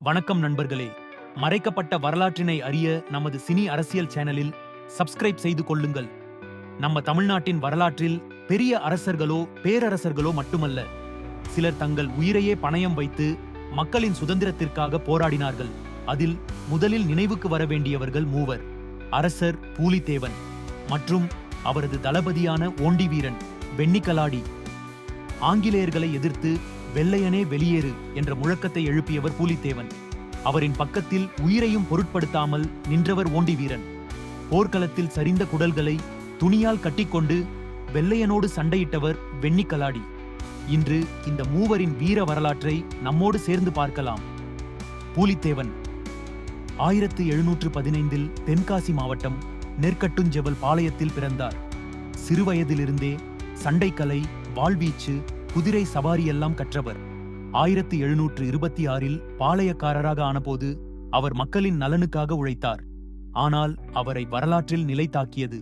வணக்கம் நண்பர்களே. மறைக்கப்பட்ட வரலாற்றினை அறிய நமது சினி அரசியல் சேனலில் சப்ஸ்கிரைப் செய்து கொள்ளுங்கள். நம்ம தமிழ்நாட்டின் வரலாற்றில் பெரிய அரசர்களோ பேரரசர்களோ மட்டுமல்ல சிலர் தங்கள் உயிரையே பணயம் வைத்து மக்களின் சுதந்திரத்திற்காக போராடினார்கள். அதில் முதலில் நினைவுக்கு வர வேண்டியவர்கள் மூவர் அரசர் பூலித்தேவன் மற்றும் அவரது தளபதியான ஓண்டி வீரன் வெண்ணிக்கலாடி. ஆங்கிலேயர்களை எதிர்த்து வெள்ளையனே வெளியேறு என்ற முழக்கத்தை எழுப்பியவர் பூலித்தேவன். அவரின் பக்கத்தில் உயிரையும் பொருட்படுத்தாமல் நின்றவர் ஓண்டி வீரன் போர்க்களத்தில் சரிந்த குடல்களை துணியால் கட்டிக்கொண்டு வெள்ளையனோடு சண்டையிட்டவர் வெண்ணிக்கலாடி. இன்று இந்த மூவரின் வீர வரலாற்றை நம்மோடு சேர்ந்து பார்க்கலாம். பூலித்தேவன். ஆயிரத்து எழுநூற்று பதினைந்தில் தென்காசி மாவட்டம் நெற்கட்டுஞ்செவல் பாளையத்தில் பிறந்தார். சிறுவயதிலிருந்தே சண்டைக்கலை வாழ்வீச்சு குதிரை சவாரி எல்லாம் கற்றவர். ஆயிரத்து எழுநூற்று இருபத்தி ஆறில் பாளையக்காரராக ஆனபோது அவர் மக்களின் நலனுக்காக உழைத்தார். ஆனால் அவரை வரலாற்றில் நிலைத்தாக்கியது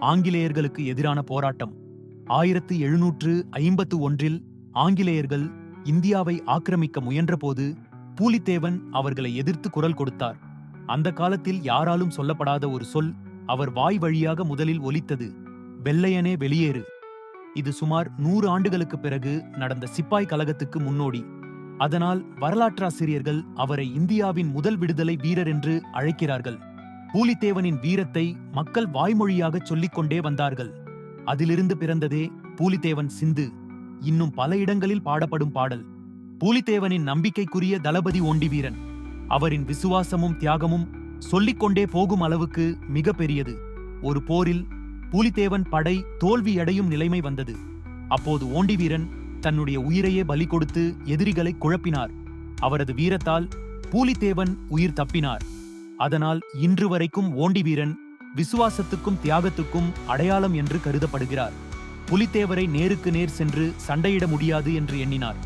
ஆங்கிலேயர்களுக்கு எதிரான போராட்டம். ஆயிரத்து எழுநூற்று ஐம்பத்து ஒன்றில் ஆங்கிலேயர்கள் இந்தியாவை ஆக்கிரமிக்க முயன்றபோது பூலித்தேவன் அவர்களை எதிர்த்து குரல் கொடுத்தார். அந்த காலத்தில் யாராலும் சொல்லப்படாத ஒரு சொல் அவர் வாய் வழியாக முதலில் ஒலித்தது. வெள்ளையனே வெளியேறு. இது சுமார் நூறு ஆண்டுகளுக்கு பிறகு நடந்த சிப்பாய் கழகத்துக்கு முன்னோடி. அதனால் வரலாற்றாசிரியர்கள் அவரை இந்தியாவின் முதல் விடுதலை வீரர் என்று அழைக்கிறார்கள். பூலித்தேவனின் வீரத்தை மக்கள் வாய்மொழியாக சொல்லிக் கொண்டே வந்தார்கள். அதிலிருந்து பிறந்ததே பூலித்தேவன் சிந்து. இன்னும் பல இடங்களில் பாடப்படும் பாடல். பூலித்தேவனின் நம்பிக்கைக்குரிய தளபதி ஒண்டி வீரன். அவரின் விசுவாசமும் தியாகமும் சொல்லிக்கொண்டே போகும் அளவுக்கு மிக பெரியது ஒரு போரில் பூலித்தேவன் படை தோல்வியடையும் நிலைமை வந்தது. அப்போது ஓண்டி வீரன் தன்னுடைய உயிரையே பலி கொடுத்து எதிரிகளை குழப்பினார். அவரது வீரத்தால் பூலித்தேவன் உயிர் தப்பினார். அதனால் இன்று வரைக்கும் ஓண்டி வீரன் விசுவாசத்துக்கும் தியாகத்துக்கும் அடையாளம் என்று கருதப்படுகிறார். புலித்தேவரை நேருக்கு நேர் சென்று சண்டையிட முடியாது என்று எண்ணினார்.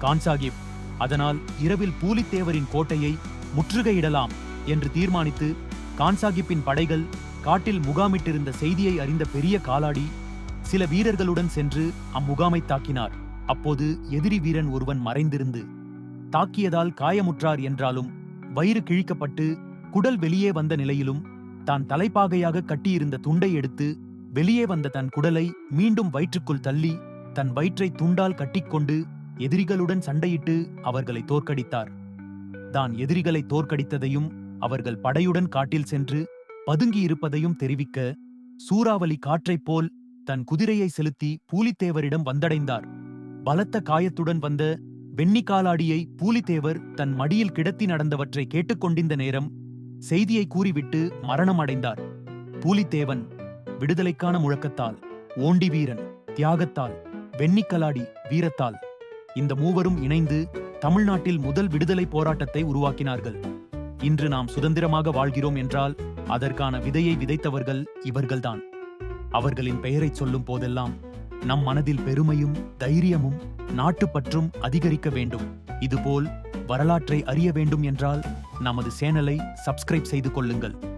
கான்சாகிப் அதனால் இரவில் பூலித்தேவரின் கோட்டையை முற்றுகையிடலாம் என்று தீர்மானித்து கான்சாகிப்பின் படைகள் காட்டில் முகாமிட்டிருந்த செய்தியை அறிந்த பெரிய காலாடி சில வீரர்களுடன் சென்று அம்முகாமை தாக்கினார். அப்போது எதிரி வீரன் ஒருவன் மறைந்திருந்து தாக்கியதால் காயமுற்றார் என்றாலும் வயிறு கிழிக்கப்பட்டு குடல் வெளியே வந்த நிலையிலும் தான் தலைப்பாகையாக கட்டியிருந்த துண்டை எடுத்து வெளியே வந்த தன் குடலை மீண்டும் வயிற்றுக்குள் தள்ளி தன் வயிற்றை துண்டால் கட்டிக்கொண்டு எதிரிகளுடன் சண்டையிட்டு அவர்களை தோற்கடித்தார். தான் எதிரிகளை தோற்கடித்ததையும் அவர்கள் படையுடன் காட்டில் சென்று பதுங்கியிருப்பதையும் தெரிவிக்க சூறாவளி காற்றைப் போல் தன் குதிரையை செலுத்தி பூலித்தேவரிடம் வந்தடைந்தார். பலத்த காயத்துடன் வந்த வெண்ணிக்காலாடியை பூலித்தேவர் தன் மடியில் கிடத்தி நடந்தவற்றை கேட்டுக்கொண்டிருந்த நேரம் செய்தியை கூறிவிட்டு மரணம் அடைந்தார் பூலித்தேவன் விடுதலைக்கான முழக்கத்தால் ஓண்டி வீரன் தியாகத்தால் வெண்ணிக்கலாடி வீரத்தால் இந்த மூவரும் இணைந்து தமிழ்நாட்டில் முதல் விடுதலை போராட்டத்தை உருவாக்கினார்கள். இன்று நாம் சுதந்திரமாக வாழ்கிறோம் என்றால் அதற்கான விதையை விதைத்தவர்கள் இவர்கள்தான். அவர்களின் பெயரைச் சொல்லும் போதெல்லாம் நம் மனதில் பெருமையும் தைரியமும் நாட்டுப்பற்றும் அதிகரிக்க வேண்டும். இதுபோல் வரலாற்றை அறிய வேண்டும் என்றால் நமது சேனலை சப்ஸ்கிரைப் செய்து கொள்ளுங்கள்.